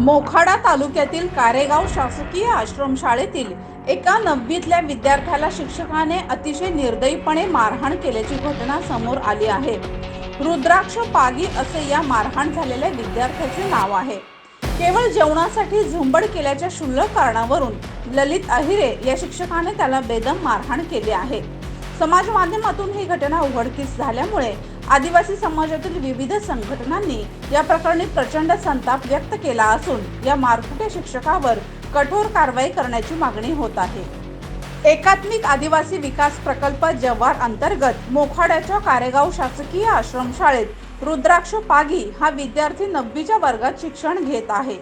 मोखाडा तालुक्यातील कारेगाव शासकीय आश्रमशाळेतील एका नववीतल्या विद्यार्थ्याला शिक्षकाने अतिशय निर्दयीपणे मारहाण केल्याची घटना समोर आली आहे. रुद्राक्ष पागी असे या मारहाण झालेल्या विद्यार्थ्याचे नाव आहे. केवळ जेवणासाठी झुंबड केल्याच्या क्षुल्लक कारणावरून ललित अहिरे या शिक्षकाने त्याला बेदम मारहाण केली आहे. समाज माध्यमातून ही घटना उघडकीस झाल्यामुळे आदिवासी समाजातील विविध संघटनांनी या प्रकरणी प्रचंड संताप व्यक्त केला असून या मारकुटे शिक्षकावर कठोर कारवाई करण्याची मागणी होत आहे. एकात्मिक आदिवासी विकास प्रकल्प जव्हार अंतर्गत मोखाड्याच्या कारेगाव शासकीय आश्रमशाळेत रुद्राक्ष पागी हा विद्यार्थी नववीच्या वर्गात शिक्षण घेत आहे.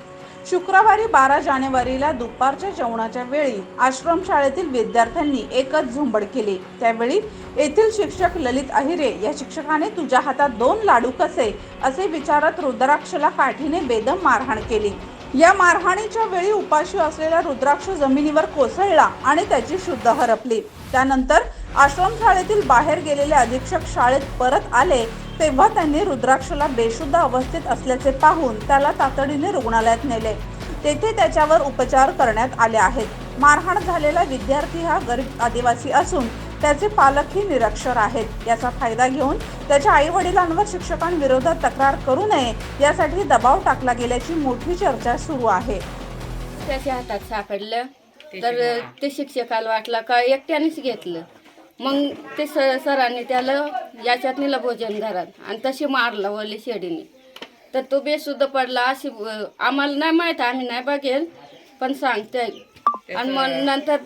शुक्रवारी बारा जानेवारीला दुपारच्या जेवणाच्या वेळी आश्रमशाळेतील विद्यार्थ्यांनी एकच झुंबड केली. त्यावेळी येथील शिक्षक ललित अहिरे या शिक्षकाने तुझ्या हातात दोन लाडू कसे? असे विचारत रुद्राक्षला काठीने बेदम मारहाण केली. या मारहाणीच्या वेळी उपाशी असलेला रुद्राक्ष जमिनीवर कोसळला आणि त्याची शुद्ध हरपली. त्यानंतर आश्रमशाळेतील बाहेर गेलेले अधीक्षक शाळेत परत आले. तेव्हा त्यांनी रुद्राक्षला बेशुद्ध अवस्थेत असल्याचे पाहून त्याला तातडीने रुग्णालयात नेले. तेथे त्याच्यावर उपचार करण्यात आले आहेत. मारहाण झालेला विद्यार्थी हा गरीब आदिवासी असून त्याचे पालकही निरक्षर आहेत. याचा फायदा घेऊन त्याच्या आई वडिलांवर शिक्षकांविरोधात तक्रार करू नये यासाठी दबाव टाकला गेल्याची मोठी चर्चा सुरू आहे. त्याच्या हातात सापडलं तर ते शिक्षकाला वाटलं का एकट्यानेच घेतलं. मग ते स सरांनी त्याला याच्यात नेलं भोजन घरात आणि तशी मारलं वली शेडीने. तर तो बेशुद्ध पडला अशी आम्हाला नाही माहीत आम्ही नाही बघेल पण सांगते आणि मग नंतर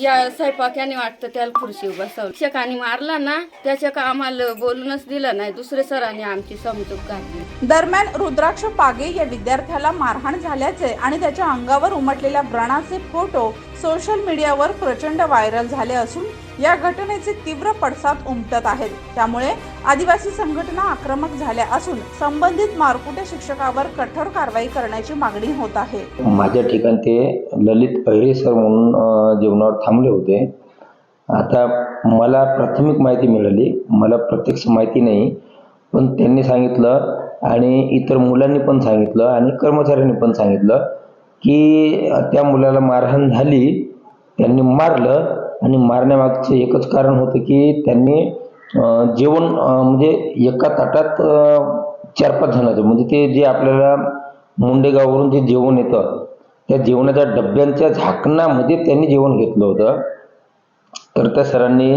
या स्वयंपाक्याने वाटतं त्याला खुर्शी बसवलं. शिक्षकाने मारला ना त्याच्या का आम्हाला बोलूनच दिलं नाही. दुसरे सरांनी आमची समजूत घातली. दरम्यान रुद्राक्ष पागे या विद्यार्थ्याला मारहाण झाल्याचे आणि त्याच्या अंगावर उमटलेल्या व्रणाचे फोटो सोशल मीडियावर प्रचंड व्हायरल झाले असून या घटनेचे तीव्र पडसाद उमटत आहेत. त्यामुळे आदिवासी संघटना आक्रमक झाल्या असून संबंधित मारकुटे शिक्षकावर कठोर कारवाई करण्याची मागणी होत आहे. माझ्या ठिकाणी ते ललित अहिरे सर म्हणून जीवनावर थांबले होते. आता मला प्राथमिक माहिती मिळाली. मला प्रत्यक्ष माहिती नाही पण त्यांनी सांगितलं आणि इतर मुलांनी पण सांगितलं आणि कर्मचाऱ्यांनी पण सांगितलं. की त्या मुलाला मारहाण झाली त्यांनी मारलं आणि मारण्यामागचं एकच कारण होतं की त्यांनी जेवण म्हणजे एका ताटात चार पाच जणांचं म्हणजे ते जे आपल्याला मुंडेगाववरून जे जेवण येतं त्या जेवणाच्या डब्यांच्या झाकणामध्ये त्यांनी जेवण घेतलं होतं. तर त्या सरांनी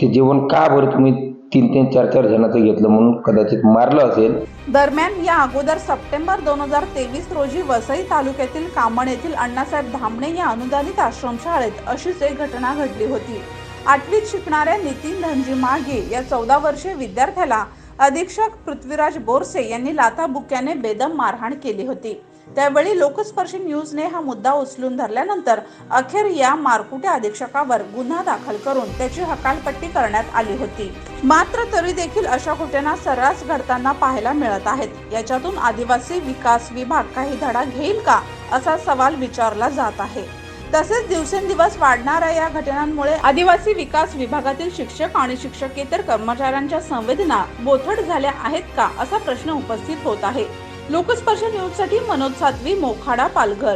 ते जेवण का बरं तुम्ही तीन तीन चार चार जणांचं घेतलं म्हणून कदाचित मारलं असेल. दरम्यान या अगोदर सप्टेंबर दोन हजार तेवीस रोजी वसई तालुक्यातील कामण येथील अण्णासाहेब धामणे या अनुदानित आश्रमशाळेत अशीच एक घटना घडली होती. आठवीत शिकणाऱ्या नितीन धनजी मागे या चौदा वर्षीय विद्यार्थ्याला अधीक्षक पृथ्वीराज बोरसे यांनी लाथा बुक्याने बेदम मारहाण केली होती. त्यावेळी लोकस्पर्शी न्यूजने हा मुद्दा उचलून धरल्यानंतर अखेर या मारकुट्या अधीक्षकावर गुन्हा दाखल करून त्याची हकालपट्टी करण्यात आली होती. मात्र तरी देखील अशा घटना सर्रास घडताना पाहायला मिळत आहेत. याच्यातून आदिवासी विकास विभाग काही धडा घेईल का असा सवाल विचारला जात आहे. तसेच दिवसेंदिवस वाढणाऱ्या या घटनांमुळे आदिवासी विकास विभागातील शिक्षक आणि शिक्षकेतर कर्मचाऱ्यांच्या संवेदना बोथट झाल्या आहेत का असा प्रश्न उपस्थित होत आहे. लोकस्पर्श न्यूजसाठी मनोज सातवी मोखाडा पालघर.